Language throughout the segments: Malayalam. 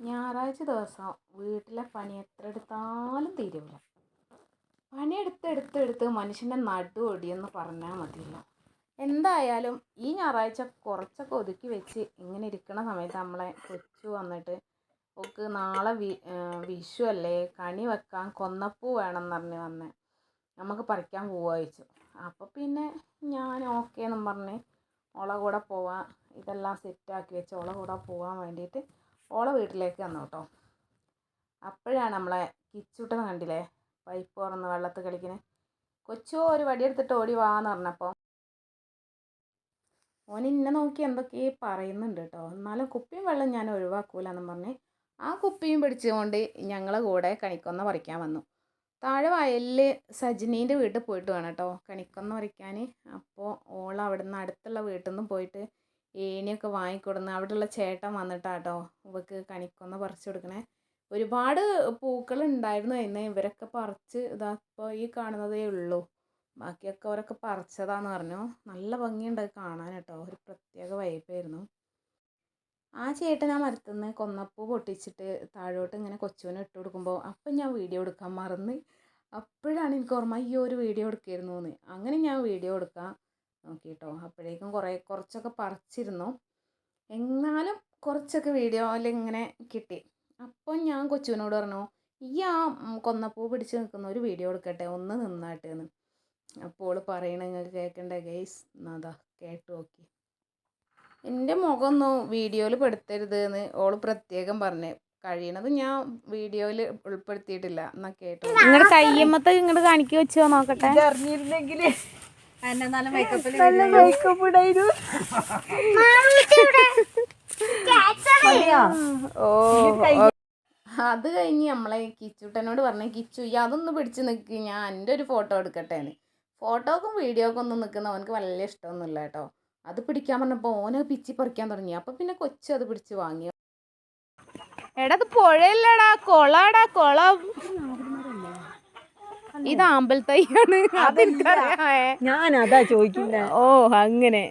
ഞായറാഴ്ച ദിവസം വീട്ടിലെ പണി എത്ര എടുത്താലും തീരില്ല പണിയെടുത്ത് എടുത്ത് മനുഷ്യന്റെ നടു ഒടിയെന്ന് പറഞ്ഞാൽ മതിയല്ലോ. എന്തായാലും ഈ ഞായറാഴ്ച കുറച്ചൊക്കെ ഒതുക്കി വെച്ച് ഇങ്ങനെ ഇരിക്കുന്ന സമയത്ത് നമ്മളെ കൊച്ചു വന്നിട്ട് ഓക്ക് നാളെ വി വിഷു അല്ലേ? കണി വെക്കാൻ കൊന്നപ്പൂ വേണം പറഞ്ഞ് വന്നേ നമുക്ക് പറിക്കാൻ പോവാ ചോദിച്ചു. അപ്പോൾ പിന്നെ ഞാൻ ഓക്കെ എന്നും പറഞ്ഞ് ഓളെ കൂടെ പോവാൻ ഇതെല്ലാം സെറ്റാക്കി വെച്ച് ഓളെ കൂടെ പോകാൻ വേണ്ടിയിട്ട് ഓളെ വീട്ടിലേക്ക് വന്നു കേട്ടോ. അപ്പോഴാണ് നമ്മളെ കിച്ചൂട്ടനെ കണ്ടില്ലേ? പൈപ്പ് തുറന്ന് വെള്ളത്തിൽ കളിക്കുന്നത് കൊച്ചോ ഒരു വടിയെടുത്തിട്ട് ഓടി വാന്ന് പറഞ്ഞപ്പോൾ ഓൻ ഇന്നെ നോക്കി എന്തൊക്കെയോ പറയുന്നുണ്ട് കേട്ടോ. എന്നാലും കുപ്പിയും വെള്ളം ഞാൻ ഒഴിവാക്കൂലെന്നും പറഞ്ഞ് ആ കുപ്പിയും പിടിച്ചുകൊണ്ട് ഞങ്ങളെ കൂടെ കണിക്കൊന്ന പറിക്കാൻ വന്നു. താഴെ വയലിൽ സജിനീന്റെ വീട്ടിൽ പോയിട്ട് വേണം കേട്ടോ. കണിക്കൊന്ന പറിക്കാൻ അപ്പോൾ ഓൾ അവിടുന്ന് അടുത്തുള്ള വീട്ടിൽ നിന്ന് പോയിട്ട് ഏണിയൊക്കെ വാങ്ങിക്കൊടുന്ന് അവിടെയുള്ള ചേട്ടൻ വന്നിട്ടാട്ടോ ഇവക്ക് കണിക്കൊന്ന പറിച്ചു കൊടുക്കണേ. ഒരുപാട് പൂക്കൾ ഉണ്ടായിരുന്നു അതിന് ഇവരൊക്കെ പറിച്ച് ഇതാ ഇപ്പോൾ ഈ കാണുന്നതേ ഉള്ളൂ. ബാക്കിയൊക്കെ അവരൊക്കെ പറിച്ചതാന്ന് പറഞ്ഞു. നല്ല ഭംഗിയുണ്ട് കാണാൻ കേട്ടോ ഒരു പ്രത്യേക വൈബായിരുന്നു ആ ചേട്ടൻ ആ മരത്തുനിന്ന് കൊന്നപ്പൂ പൊട്ടിച്ചിട്ട് താഴോട്ട് ഇങ്ങനെ കൊച്ചുവിനെ ഇട്ട് കൊടുക്കുമ്പോൾ അപ്പം ഞാൻ വീഡിയോ എടുക്കാൻ മറന്ന്. അപ്പോഴാണ് എനിക്ക് ഓർമ്മ അയ്യോ ഒരു വീഡിയോ എടുക്കായിരുന്നു എന്ന്. അങ്ങനെ ഞാൻ വീഡിയോ എടുക്കാൻ നോക്കി കേട്ടോ അപ്പോഴേക്കും കുറേ കുറച്ചൊക്കെ പറിച്ചിരുന്നു. എന്നാലും കുറച്ചൊക്കെ വീഡിയോയിൽ ഇങ്ങനെ കിട്ടി. അപ്പം ഞാൻ കൊച്ചുവിനോട് പറഞ്ഞു ഈ ആ കൊന്നപ്പൂ പിടിച്ച് നിൽക്കുന്ന ഒരു വീഡിയോ എടുക്കട്ടെ ഒന്ന് നിന്നാട്ടെ എന്ന്. അപ്പോൾ പറയണ നിങ്ങൾക്ക് കേൾക്കണ്ടേ ഗൈസ് എന്നാതാ കേട്ടു നോക്കി. എന്റെ മുഖമൊന്നും വീഡിയോയിൽ പെടുത്തരുത് എന്ന് ഓൾ പ്രത്യേകം പറഞ്ഞു. കഴിയണത് ഞാൻ വീഡിയോയിൽ ഉൾപ്പെടുത്തിയിട്ടില്ല. എന്നാ കേട്ടോ നിങ്ങളുടെ കയ്യമ്മത്തെ ഇങ്ങോട്ട് കാണിക്കുക വെച്ചോ നോക്കട്ടെ. അറിഞ്ഞിരുന്നെങ്കിൽ നല്ല മേക്കപ്പ് ഇടായിരുന്നു. ഓ അത് കഴിഞ്ഞ് നമ്മളെ കിച്ചുട്ടനോട് പറഞ്ഞു കിച്ചു ഈ അതൊന്ന് പിടിച്ച് നിൽക്ക് ഞാൻ എന്റെ ഒരു ഫോട്ടോ എടുക്കട്ടെ എന്ന്. ഫോട്ടോക്കും വീഡിയോക്കും ഒന്നും നിൽക്കുന്ന അവനക്ക് വലിയ ഇഷ്ടമൊന്നുമില്ല കേട്ടോ. അത് പിടിക്കാൻ പറഞ്ഞപ്പോൾ ഓനെ പിച്ചി പറിക്കാൻ തുടങ്ങി. അപ്പം പിന്നെ കൊച്ചു അത് പിടിച്ച് വാങ്ങി. എടാ അത് പുഴയല്ലടാ കൊളാടാ കൊളം. ഇത് ആമ്പൽ തൈയാണ്. ഞാൻ അതാ ചോദിക്കില്ല ഓ അങ്ങനെ.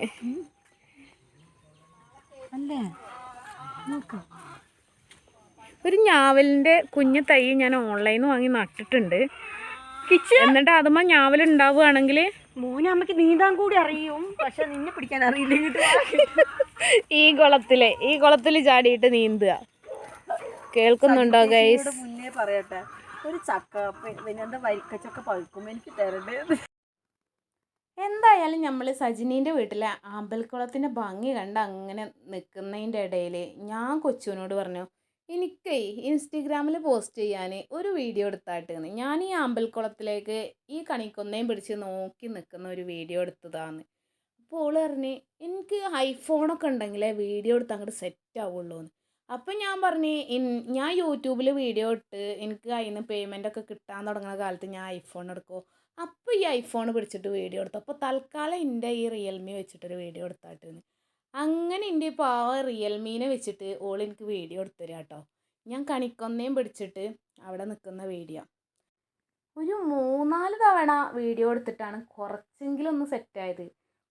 ഒരു ഞാവലിന്റെ കുഞ്ഞു തൈ ഞാൻ ഓൺലൈനിൽ വാങ്ങി നട്ടിട്ടുണ്ട്. എന്നിട്ട് അതുമ്മ ഞാവൽ ഉണ്ടാവുകയാണെങ്കിൽ മോനെ അമ്മയ്ക്ക് നീന്താൻ കൂടി അറിയും. പക്ഷെ നിന്നെ പിടിക്കാൻ അറിയില്ല ഈ കുളത്തിലെ ഈ കുളത്തിൽ ചാടിയിട്ട് നീന്തുക. കേൾക്കുന്നുണ്ടോ ഗൈസ് മുന്നേ പറയട്ടെ. ഒരു ചക്ക പിന്നെ എന്താ വരിക്കച്ചക്ക പഴുക്കും എനിക്ക് തരണ്ടേ. എന്തായാലും നമ്മൾ സജിനീന്റെ വീട്ടിലെ അമ്പൽക്കുളത്തിന്റെ ഭംഗി കണ്ട് അങ്ങനെ നിൽക്കുന്നതിന്റെ ഇടയിൽ ഞാൻ കൊച്ചുവിനോട് പറഞ്ഞു എനിക്കേ ഇൻസ്റ്റഗ്രാമിൽ പോസ്റ്റ് ചെയ്യാൻ ഒരു വീഡിയോ എടുത്തായിട്ടെന്ന് ഞാൻ ഈ അമ്പൽക്കുളത്തിലേക്ക് ഈ കണിക്കൊന്നയും പിടിച്ച് നോക്കി നിൽക്കുന്ന ഒരു വീഡിയോ എടുത്തതാന്ന്. അപ്പോൾ ഓൾ പറഞ്ഞ് എനിക്ക് ഐഫോണൊക്കെ ഉണ്ടെങ്കിലേ വീഡിയോ എടുത്ത് അങ്ങോട്ട് സെറ്റ് ആവുള്ളൂ എന്ന് അപ്പം ഞാൻ പറഞ്ഞ് ഞാൻ യൂട്യൂബിൽ വീഡിയോ ഇട്ട് എനിക്ക് അതിൽ നിന്ന് പേയ്മെന്റ് ഒക്കെ കിട്ടാൻ തുടങ്ങുന്ന കാലത്ത് ഞാൻ ഐഫോൺ എടുക്കുമോ അപ്പോൾ ഈ ഐഫോൺ പിടിച്ചിട്ട് വീഡിയോ എടുത്തു. അപ്പോൾ തൽക്കാലം എന്റെ ഈ റിയൽമി വെച്ചിട്ടൊരു വീഡിയോ എടുത്താട്ടിരുന്നു അങ്ങനെ എന്റെ പാവ റിയൽമീനെ വെച്ചിട്ട് ഓൾ എനിക്ക് വീഡിയോ എടുത്തു തരാം കേട്ടോ ഞാൻ കണിക്കൊന്നയും പിടിച്ചിട്ട് അവിടെ നിൽക്കുന്ന വീഡിയോ ഒരു മൂന്നാൽ തവണ വീഡിയോ എടുത്തിട്ടാണ് കുറച്ചെങ്കിലും ഒന്ന് സെറ്റായത്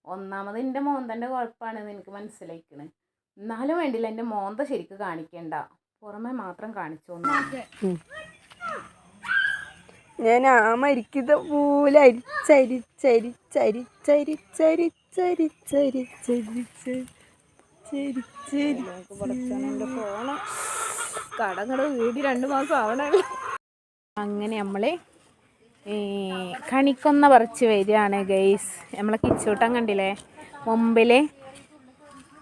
ഒന്നാമത് എന്റെ മോന്തന്റെ കുഴപ്പമാണെന്ന് എനിക്ക് മനസ്സിലായിക്കണ്. എന്നാലും വേണ്ടില്ല എന്റെ മോന്ത ശരിക്ക് കാണിക്കണ്ട. പുറമെ മാത്രം കാണിച്ചോന്നു. ഞാൻ ആ ഇരിക്കുന്ന പോലെ കടങ്ങട വീടി രണ്ട് മാസം ആവണല്ലോ അങ്ങനെ നമ്മൾ കണിക്കൊന്ന പറിച്ച് വരികയാണ് ഗെയ്സ് നമ്മളെ കിച്ചോട്ടം കണ്ടില്ലേ? മുമ്പിൽ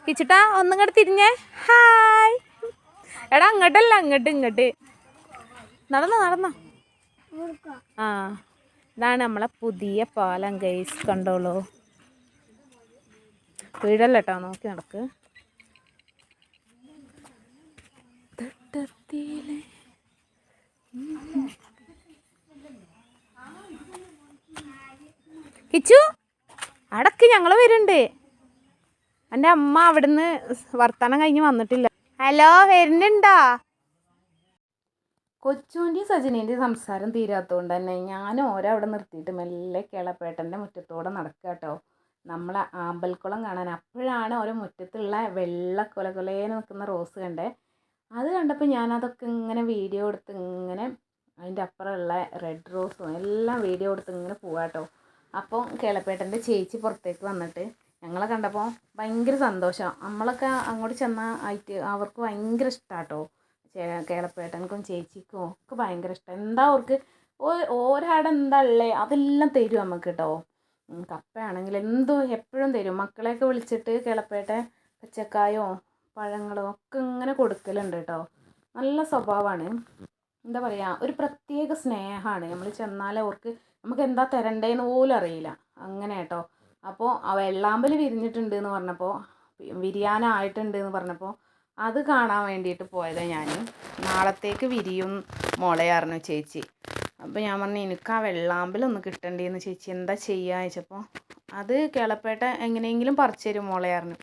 കിച്ചുട്ടാ ഒന്നും കൂടെ തിരിഞ്ഞേ. ഹായ്. എടാ അങ്ങോട്ടല്ല അങ്ങോട്ട് ഇങ്ങോട്ട് നടന്നോ നടന്നോ. ആ ഇതാണ് നമ്മളെ പുതിയ പാലം ഗൈസ് കണ്ടോളൂ. വീഴല്ല കേട്ടോ നോക്കി നടക്ക്. തട്ടത്തിലെ കിച്ചു അടക്ക് ഞങ്ങൾ വരുന്നുണ്ട്. എന്റെ അമ്മ അവിടുന്ന് വർത്തമാനം കഴിഞ്ഞ് വന്നിട്ടില്ല. ഹലോ വരുന്നുണ്ടോ? കൊച്ചുവിന്റെയും സജിനേന്റെയും സംസാരം തീരാത്തതുകൊണ്ട് തന്നെ ഞാൻ ഓരോ അവിടെ നിർത്തിയിട്ട് മെല്ലെ കേളപ്പേട്ടന്റെ മുറ്റത്തോടെ നടക്കുക കേട്ടോ നമ്മളെ ആമ്പൽക്കുളം കാണാൻ അപ്പോഴാണ് ഓരോ മുറ്റത്തുള്ള വെള്ള കൊല കൊലേന്ന് നിൽക്കുന്ന റോസ് കണ്ടേ. അത് കണ്ടപ്പോൾ ഞാനതൊക്കെ ഇങ്ങനെ വീഡിയോ എടുത്ത് ഇങ്ങനെ അതിന്റെ അപ്പുറമുള്ള റെഡ് റോസും എല്ലാം വീഡിയോ എടുത്ത് ഇങ്ങനെ പോവാട്ടോ അപ്പോൾ കേളപ്പേട്ടന്റെ ചേച്ചി പുറത്തേക്ക് വന്നിട്ട് ഞങ്ങളെ കണ്ടപ്പോൾ ഭയങ്കര സന്തോഷം. നമ്മളൊക്കെ അങ്ങോട്ട് ചെന്ന ആയിട്ട് അവർക്ക് ഭയങ്കര ഇഷ്ടമാട്ടോ കേളപ്പേട്ടനക്കും ചേച്ചിക്കും ഒക്കെ ഭയങ്കര ഇഷ്ടം. എന്താ അവർക്ക് ഒരാടെ എന്താ ഉള്ളേ? അതെല്ലാം തരും നമുക്ക് കേട്ടോ കപ്പയാണെങ്കിൽ എന്തോ എപ്പോഴും തരും. മക്കളെയൊക്കെ വിളിച്ചിട്ട് കിളപ്പേട്ടെ പച്ചക്കായോ പഴങ്ങളോ ഒക്കെ ഇങ്ങനെ കൊടുക്കലുണ്ട് കേട്ടോ നല്ല സ്വഭാവമാണ് എന്താ പറയുക ഒരു പ്രത്യേക സ്നേഹമാണ് നമ്മൾ ചെന്നാൽ അവർക്ക് നമുക്ക് എന്താ തരണ്ടേന്ന് പോലും അറിയില്ല. അങ്ങനെ കേട്ടോ അപ്പോൾ ആ വെള്ളാമ്പൽ വിരിഞ്ഞിട്ടുണ്ട് എന്ന് പറഞ്ഞപ്പോൾ വിരിയാനായിട്ടുണ്ട് എന്ന് പറഞ്ഞപ്പോൾ അത് കാണാൻ വേണ്ടിയിട്ട് പോയതാണ് ഞാൻ നാളത്തേക്ക് വിരിയും മുളയായിരുന്നു ചേച്ചി. അപ്പോൾ ഞാൻ പറഞ്ഞു എനിക്ക് ആ വെള്ളാമ്പലൊന്ന് കിട്ടണ്ടേന്ന് ചേച്ചി. എന്താ ചെയ്യുക ചോദിച്ചപ്പോൾ അത് കിളപ്പേട്ട എങ്ങനെയെങ്കിലും പറിച്ചു തരും മുളയായിരുന്നു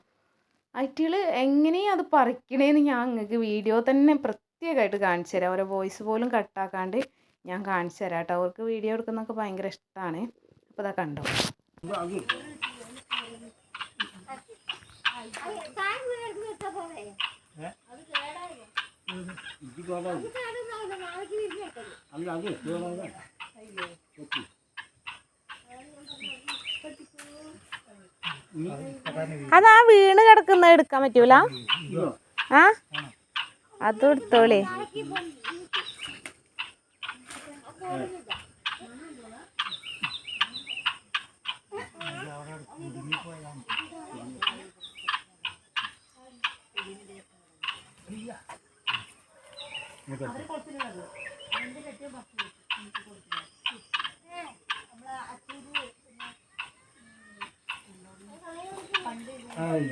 അയറ്റികൾ എങ്ങനെയും അത് പറിക്കണേന്ന് ഞാൻ നിങ്ങൾക്ക് വീഡിയോ തന്നെ പ്രത്യേകമായിട്ട് കാണിച്ചു തരാം. ഓരോ വോയിസ് പോലും കട്ടാക്കാണ്ട് ഞാൻ കാണിച്ചു തരാം കേട്ടോ. അവർക്ക് വീഡിയോ എടുക്കുന്നതൊക്കെ ഭയങ്കര ഇഷ്ടമാണ് അപ്പോൾ ഇതാ കണ്ടോ? അത് കേടാണ്. അത് ആ വീണ് കിടക്കുന്ന എടുക്കാൻ പറ്റൂല ആ അത് എടുത്തോളേ Ay.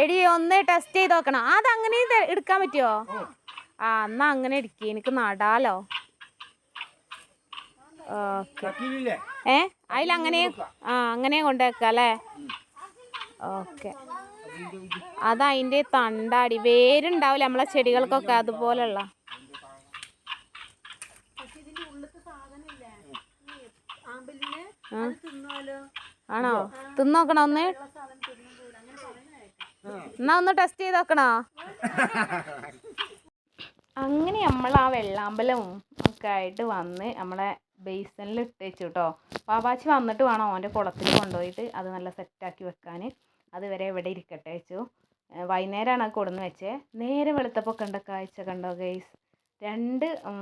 എടി ഒന്ന് ടെസ്റ്റ് ചെയ്ത് നോക്കണം. അത് അങ്ങനെ എടുക്കാൻ പറ്റുമോ ആ എന്നാ അങ്ങനെ എടുക്ക. എനിക്ക് നടാലോ? ഏ? അതിലങ്ങനെ ആ അങ്ങനെ കൊണ്ടുവെക്കാം അല്ലേ? ഓക്കെ. അതതിന്റെ തണ്ടാടി. വേരുണ്ടാവില്ല നമ്മളെ ചെടികൾക്കൊക്കെ അതുപോലുള്ള പക്ഷെ ഇതിന്റെ ഉള്ളിലത്തെ സാധനമില്ലേ ഈ ആമ്പലിനെ ആ. അത് തിന്നാലോ ആണോ? തിന്നോക്കണോ ഒന്ന്? എന്നാ ഒന്ന് ടെസ്റ്റ് ചെയ്ത് നോക്കണോ അങ്ങനെ നമ്മൾ ആ വെള്ളാമ്പലവും ഒക്കെ ആയിട്ട് വന്ന് നമ്മളെ ബേസനിൽ ഇട്ട് വെച്ചു കേട്ടോ പാപ്പാച്ചി വന്നിട്ട് വേണം ഓന്റെ കുളത്തിൽ കൊണ്ടുപോയിട്ട് അത് നല്ല സെറ്റാക്കി വെക്കാൻ. അതുവരെ ഇവിടെ ഇരിക്കട്ടെ വെച്ചു. വൈകുന്നേരമാണ് അത് കൊടുന്ന് വെച്ചേ. നേരെ വെളുത്തപ്പോൾ കണ്ട കാഴ്ച കണ്ടോ ഗൈസ് രണ്ട് ഉം,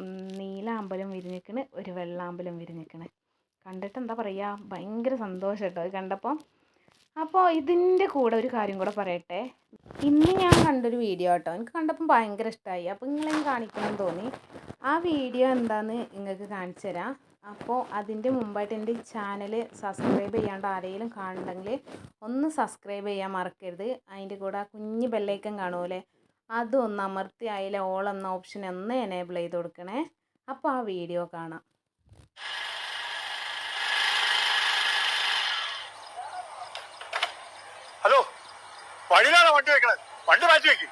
ഉം, നീല അമ്പലം വിരിഞ്ഞിക്കണ് ഒരു വെള്ളാമ്പലം വിരിഞ്ഞിക്കണ്. കണ്ടിട്ട് എന്താ പറയുക ഭയങ്കര സന്തോഷം കേട്ടോ അത് കണ്ടപ്പോൾ അപ്പോൾ ഇതിന്റെ കൂടെ ഒരു കാര്യം കൂടെ പറയട്ടെ. ഇന്ന് ഞാൻ കണ്ടൊരു വീഡിയോ കേട്ടോ എനിക്ക് കണ്ടപ്പോൾ ഭയങ്കര ഇഷ്ടമായി അപ്പോൾ നിങ്ങളെയും കാണിക്കണം തോന്നി. ആ വീഡിയോ എന്താന്ന് നിങ്ങൾക്ക് കാണിച്ചു തരാം. അപ്പോൾ അതിന്റെ മുമ്പായിട്ട് എന്റെ ചാനൽ സബ്സ്ക്രൈബ് ചെയ്യാണ്ട് ആരെങ്കിലും കാണുന്നുണ്ടെങ്കിൽ ഒന്ന് സബ്സ്ക്രൈബ് ചെയ്യാൻ മറക്കരുത്. അതിന്റെ കൂടെ ആ കുഞ്ഞ് ബെല്ലൈക്കൻ കാണുമല്ലേ അതും ഒന്ന് അമർത്തി അതിലെ ഓൾ എന്ന ഓപ്ഷൻ ഒന്ന് എനേബിൾ ചെയ്ത് കൊടുക്കണേ. അപ്പോൾ ആ വീഡിയോ കാണാം. ഹലോ വഴിയിലാണ് വണ്ടി വെക്കണത്? വണ്ടി മാറ്റി വെക്കും.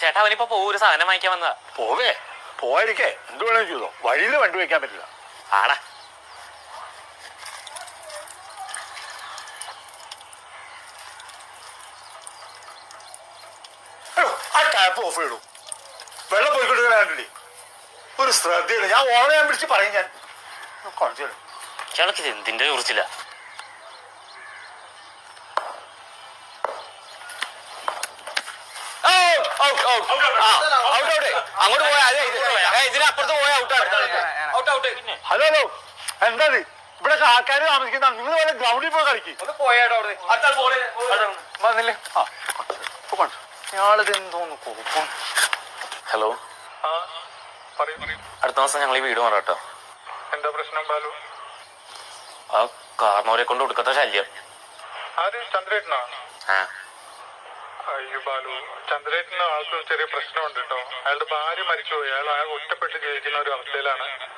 ചേട്ടാ അവനിപ്പോ പോ ഒരു സാധനം വാങ്ങിക്കാൻ വന്നതാ. പോവേ? പോയിരിക്കേ എന്ത് വേണമെങ്കിലും ചെയ്തോ. വഴിയിൽ വണ്ടി വെക്കാൻ പറ്റില്ല. ആടാ. എടോ, ആ ടാപ്പ് ഓഫ് ചെയ്തു വെള്ളം പോയിക്കൊണ്ടിരിക്കണേ ഒരു ശ്രദ്ധയില്ല ഞാൻ ഓളെ ഞാൻ പിടിച്ച് പറയും ഞാൻ. കുറച്ചു. ഇയാൾക്ക് ഇത് എന്തിന്റെ കുറിച്ചില്ല ഔട്ട് ഔട്ട് ഔട്ട് ഔട്ട് അങ്ങോട്ട് പോയാ അതെ ഇതിനപ്പുറത്ത് പോയാ ഔട്ടാണ് ഔട്ട് ഔട്ട് ഹലോ ഹലോ എന്താ ഇവിടെ ആൾക്കാർ താമസിക്കുന്ന നിങ്ങൾ വല്ല ഗ്രൗണ്ടിൽ പോയി കളിക്കും. വന്നില്ലേ? ഞാളിത് എന്തോന്ന് കുഴപ്പം ഹലോ അടുത്ത മാസം ഞങ്ങൾ ഈ വീട് മാറാം കേട്ടോ. എന്താ പ്രശ്നം ബാലു? ആ കാർന്നോരെ കൊണ്ട് കൊടുക്കാത്ത ശല്യം. ആര്? ചന്ദ്രേട്ടനാ? ആ. അയ്യോ ബാലു ചന്ദ്രേട്ടന് ആൾക്ക് ചെറിയ പ്രശ്നമുണ്ട് കേട്ടോ. അയാളുടെ ഭാര്യ മരിച്ചുപോയി. അയാൾ അയാൾ ഒറ്റപ്പെട്ട് ജീവിക്കുന്ന ഒരു അവസ്ഥയിലാണ്.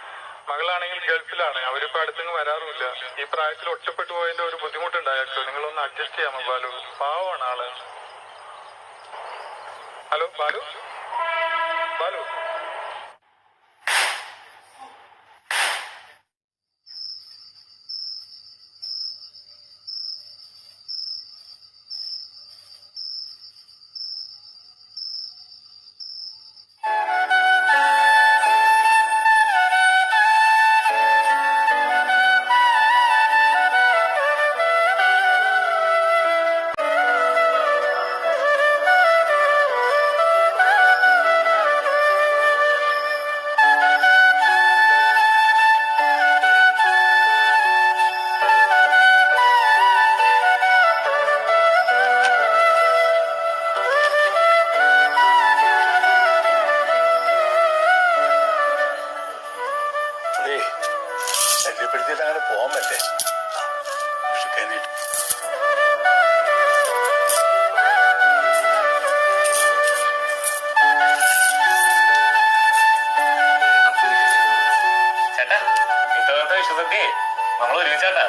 മകളാണെങ്കിൽ ഗൾഫിലാണ്. അവരിപ്പോ അടുത്തെങ്ങ് വരാറുമില്ല. ഈ പ്രായത്തിൽ ഒറ്റപ്പെട്ടു പോയതിന്റെ ഒരു ബുദ്ധിമുട്ടുണ്ട് അയാൾക്ക്. നിങ്ങളൊന്ന് അഡ്ജസ്റ്റ് ചെയ്യാമോ ബാലു? പാവമാണ് ആൾ. ഹലോ ബാലു? ബാലു? ചേട്ടാ ഇത്തവണത്തെ വിശ്വസത്തി നമ്മൾ ഒരുമിച്ചാട്ടാ